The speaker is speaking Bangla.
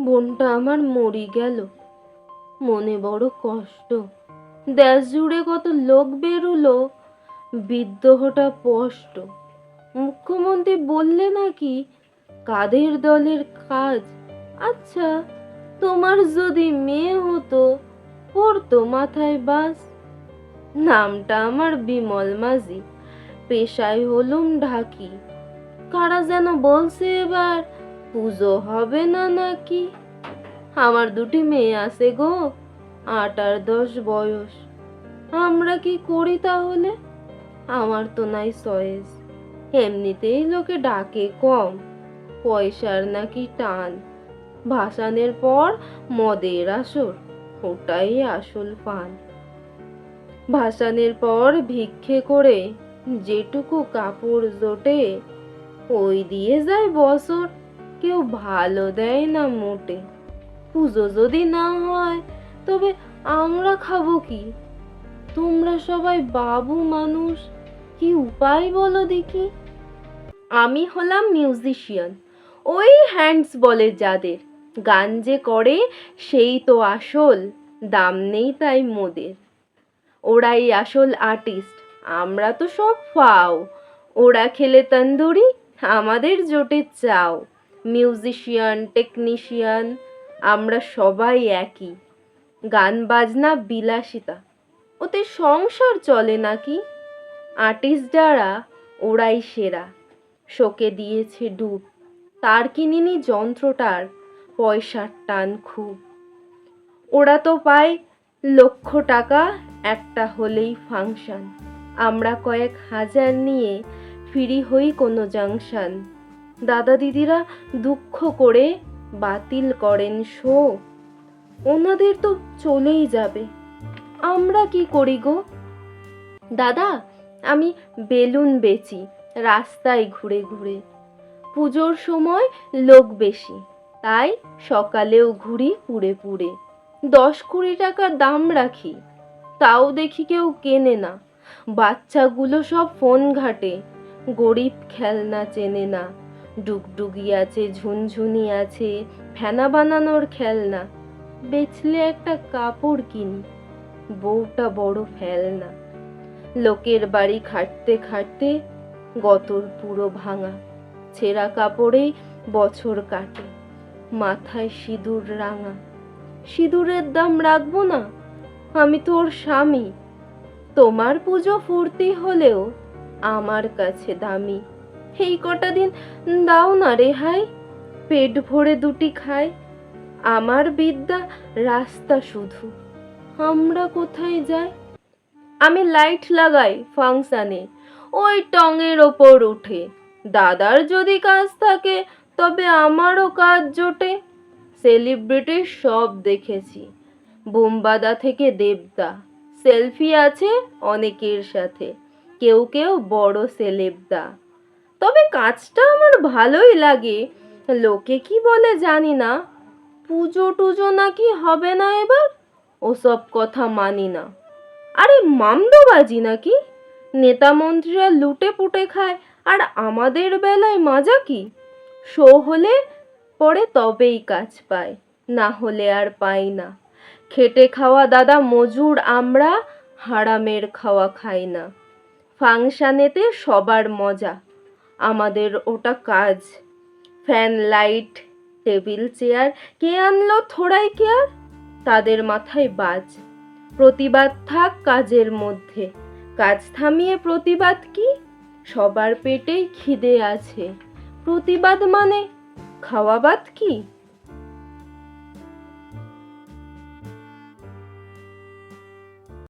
বোনটা আমার মরি গেল। মনে বড় কষ্ট। দেশ জুড়ে কত লোক বেরুলো, বিদ্রোহটা স্পষ্ট। মুখ্যমন্ত্রী বললে নাকি, কাদের দলের কাজ? আচ্ছা তোমার যদি মেয়ে হতো, পড়তো মাথায় বাস। নামটা আমার বিমল মাঝি, পেশায় হলুম ঢাকি। কারা যেন বলছে এবার পুজো হবে না নাকি? আমার দুটি মেয়ে আছে গো, আট আর দশ বয়স। আমরা কি করি তাহলে? আমার তো নাই সয়েস এমনিতেই লোকে ডাকে কম, পয়সার নাকি টান। ভাসানের পর মদের আসর, ওটাই আসল পান ভাসানের পর ভিক্ষে করে যেটুকু কাপড় জোটে, ওই দিয়ে যায় বছর। কেউ ভালো দেয় না মোটে। পুজো যদি না হয়, তবে আমরা খাব কি? তোমরা সবাই বাবু মানুষ, কি উপায় বলো দেখি? আমি হলাম মিউজিশিয়ান, ওই হ্যান্ডস বলে যাদের। গান যে করে, সেই তো আসল, দাম নেই তাই মোদের। ওরাই আসল আর্টিস্ট, আমরা তো সব ফাও। ওরা খেলে তন্দুরি, আমাদের জোটে চাও। মিউজিশিয়ান, টেকনিশিয়ান, আমরা সবাই একই। গান, বাজনা বিলাসিতা। ওতে সংসার চলে নাকি? আর্টিস্ট যারা, ওরাই সেরা। শোকে দিয়েছে ডুব। তার কিনিনি যন্ত্রটার পয়সার টান খুব। ওরা তো পায় লক্ষ টাকা, একটা হলেই ফাংশন। আমরা কয়েক হাজার নিয়ে ফিরি হই কোনো জাংশন। দাদা দিদিরা দুঃখ করে বাতিল করেন শো। ওনাদের তো চলেই যাবে। আমরা কি করি গো? দাদা, আমি বেলুন বেচি, রাস্তায় ঘুরে ঘুরে। পুজোর সময় লোক বেশি, তাই সকালেও ঘুরি পুড়ে পুড়ে। দশ কুড়ি টাকার দাম রাখি, তাও দেখি কেউ কেনে না। বাচ্চাগুলো সব ফোন ঘাটে, গরিব খেলনা চেনে না। ডুগডুগি আছে, ঝুনঝুনি আছে, ফেনা বানানোর খেলনা। বেচলে একটা কাপড় কিনি, বউটা বড় ফেলনা। লোকের বাড়ি খাটতে খাটতে গতর পুরো ভাঙা। ছেঁড়া কাপড়েই বছর কাটে, মাথায় সিঁদুর রাঙা। সিঁদুরের দাম রাখব না, আমি তোর স্বামী। তোমার পুজো ফুর্তি হলেও আমার কাছে দামি। এই কটা দিন দাও না রেহাই পেট ভরে দুটি খাই। আমার বিদ্যা রাস্তা শুধু। আমরা কোথায় যাই? আমি লাইট লাগাই ফাংশানে। ওই টঙের ওপর উঠে। দাদার যদি কাজ থাকে, তবে আমারও কাজ জোটে। সেলিব্রিটি সব দেখেছি। বোমবাদা থেকে দেবদা। সেলফি আছে অনেকের সাথে। কেউ কেউ বড় সেলেবদা। তবে কাজটা আমার ভালোই লাগে। লোকে কি বলে জানি না। পুজো টুজো নাকি হবে না এবার? ওসব কথা মানি না। আরে মামদোবাজি নাকি? নেতা মন্ত্রীরা লুটে পুটে খায়, আর আমাদের বেলায় মাজা কি? শো হলে পরে তবেই কাজ পায়, না হলে আর পাই না। খেটে খাওয়া দাদা মজুর, আমরা হারামের খাওয়া খাই না। ফাংশানেতে সবার মজা। আমাদের ওটা কাজ। ফ্যান, লাইট, টেবিল, চেয়ার, কে আনলো থোড়াই কেয়ার তাদের মাথায় বাজ। প্রতিবাদ থাক কাজের মধ্যে। কাজ থামিয়ে প্রতিবাদ কি? সবার পেটেই খিদে আছে। প্রতিবাদ মানে খাওয়াবাদ কি?